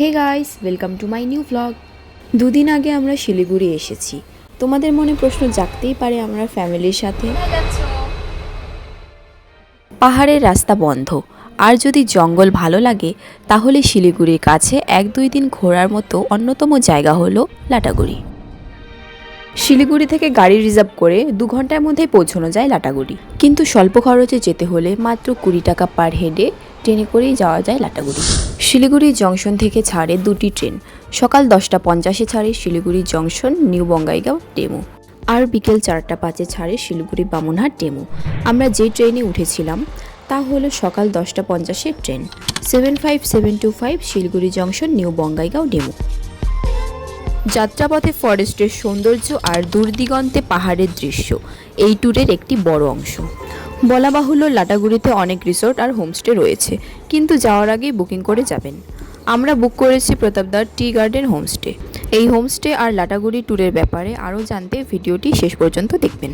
Hey guys welcome to my new vlog দুদিন আগে আমরা শিলিগুড়ি এসেছি। তোমাদের মনে প্রশ্ন জাগতেই পারে আমরা ফ্যামিলির সাথে। পাহাড়ের রাস্তা বন্ধ। আর যদি জঙ্গল ভালো লাগে, তাহলে শিলিগুড়ির কাছে এক দুই দিন ঘোরার মতো অন্যতম জায়গা হলো লাটাগুড়ি। শিলিগুড়ি থেকে গাড়ি রিজার্ভ করে দু ঘণ্টার মধ্যে পৌঁছানো যায় লাটাগুড়ি। কিন্তু স্বল্প খরচে যেতে হলে মাত্র কুড়ি টাকা পার হেডে ট্রেনে করেই যাওয়া যায় লাটাগুড়ি। শিলিগুড়ি জংশন থেকে ছাড়ে দুটি ট্রেন। সকাল দশটা পঞ্চাশে ছাড়ে Siliguri junction, new Bongaigaon, DEMU. আর বিকেল চারটা পাঁচে ছাড়ে শিলিগুড়ি বামুনহাট, ডেমো। আমরা যে ট্রেনে উঠেছিলাম, তা হলো সকাল দশটা পঞ্চাশের train. Seven five seven two five Siliguri junction, new Bongaigaon, DEMU. যাত্রাপথে ফরেস্টের সৌন্দর্য আর দূরদিগন্তে পাহাড়ের দৃশ্য। এই ট্যুরের একটি বড় অংশ। বলা বাহুল্য লাটাগুড়িতে অনেক রিসোর্ট আর হোমস্টে রয়েছে, কিন্তু যাওয়ার আগেই বুকিং করে যাবেন। আমরা বুক করেছি প্রতাপদার টি গার্ডেন হোমস্টে। এই হোমস্টে আর লাটাগুড়ি ট্যুরের ব্যাপারে আরও জানতে ভিডিওটি শেষ পর্যন্ত দেখবেন।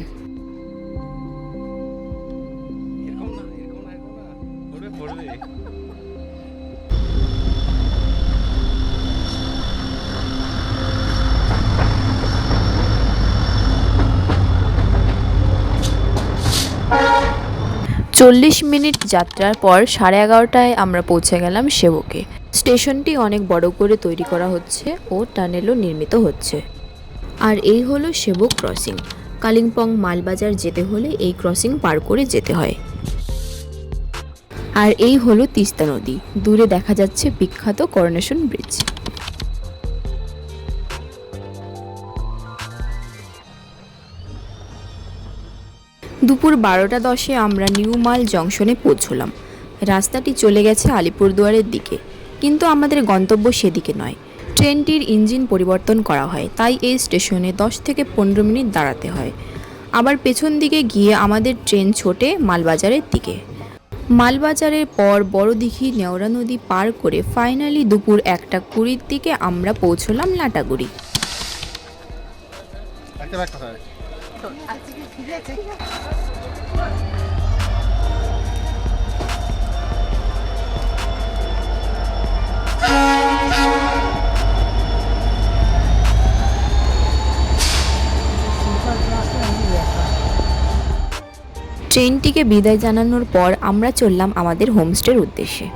চল্লিশ মিনিট যাত্রার পর সাড়ে এগারোটায় আমরা পৌঁছে গেলাম সেবকে। স্টেশনটি অনেক বড় করে তৈরি করা হচ্ছে ও টানেলও নির্মিত হচ্ছে। আর এই হলো সেবক ক্রসিং। কালিম্পং মালবাজার যেতে হলে এই ক্রসিং পার করে যেতে হয়। আর এই হলো তিস্তা নদী। দূরে দেখা যাচ্ছে বিখ্যাত করোনেশন ব্রিজ। দুপুর বারোটা দশে আমরা নিউ মাল জংশনে পৌঁছলাম। রাস্তাটি চলে গেছে আলিপুরদুয়ারের দিকে, কিন্তু আমাদের গন্তব্য সেদিকে নয়। ট্রেনটির ইঞ্জিন পরিবর্তন করা হয়, তাই এই স্টেশনে দশ থেকে পনেরো মিনিট দাঁড়াতে হয়। আবার পেছন দিকে গিয়ে আমাদের ট্রেন ছোটে মালবাজারের দিকে। মালবাজারের পর বড়দিঘি নেওরা নদী পার করে ফাইনালি দুপুর একটা কুড়ির দিকে আমরা পৌঁছলাম লাটাগুড়ি। ট্রেনটিকে বিদায় জানানোর পর আমরা চললাম আমাদের হোমস্টের উদ্দেশ্যে।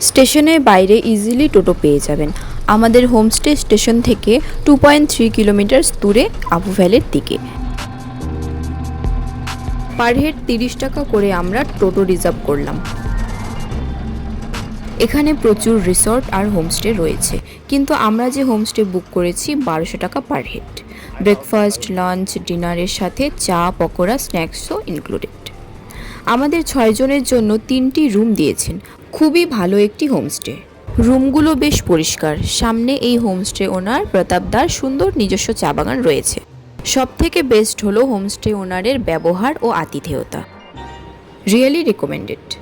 স্টেশনের বাইরে ইজিলি টোটো পেয়ে যাবেন। আমাদের হোমস্টে স্টেশন থেকে টু পয়েন্ট থ্রি কিলোমিটার দূরে আবু ভ্যালির দিকে। পার হেড তিরিশ টাকা করে আমরা টোটো রিজার্ভ করলাম। এখানে প্রচুর রিসর্ট আর হোমস্টে রয়েছে, কিন্তু আমরা যে হোমস্টে বুক করেছি বারোশো টাকা পার হেড। ব্রেকফাস্ট, লাঞ্চ, ডিনারের সাথে চা, পকোড়া, স্ন্যাক্সও ইনক্লুডেড আমাদের ছয়জনের জন্য তিনটি রুম দিয়েছেন। খুবই ভালো একটি হোমস্টে। রুমগুলো বেশ পরিষ্কার। সামনে এই হোমস্টে ওনার প্রতাপদার সুন্দর নিজস্ব চা বাগান রয়েছে। সব থেকে বেস্ট হলো হোমস্টে ওনারের ব্যবহার ও আতিথেয়তা। রিয়েলি রেকমেন্ডেড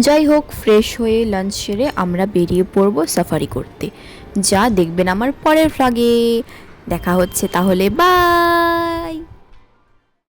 যাই হোক, ফ্রেশ হয়ে লাঞ্চ সেরে আমরা বেরিয়ে পড়ব সাফারি করতে। যা দেখবেন আমার পরের ফ্লাগে দেখা হচ্ছে তাহলে বাই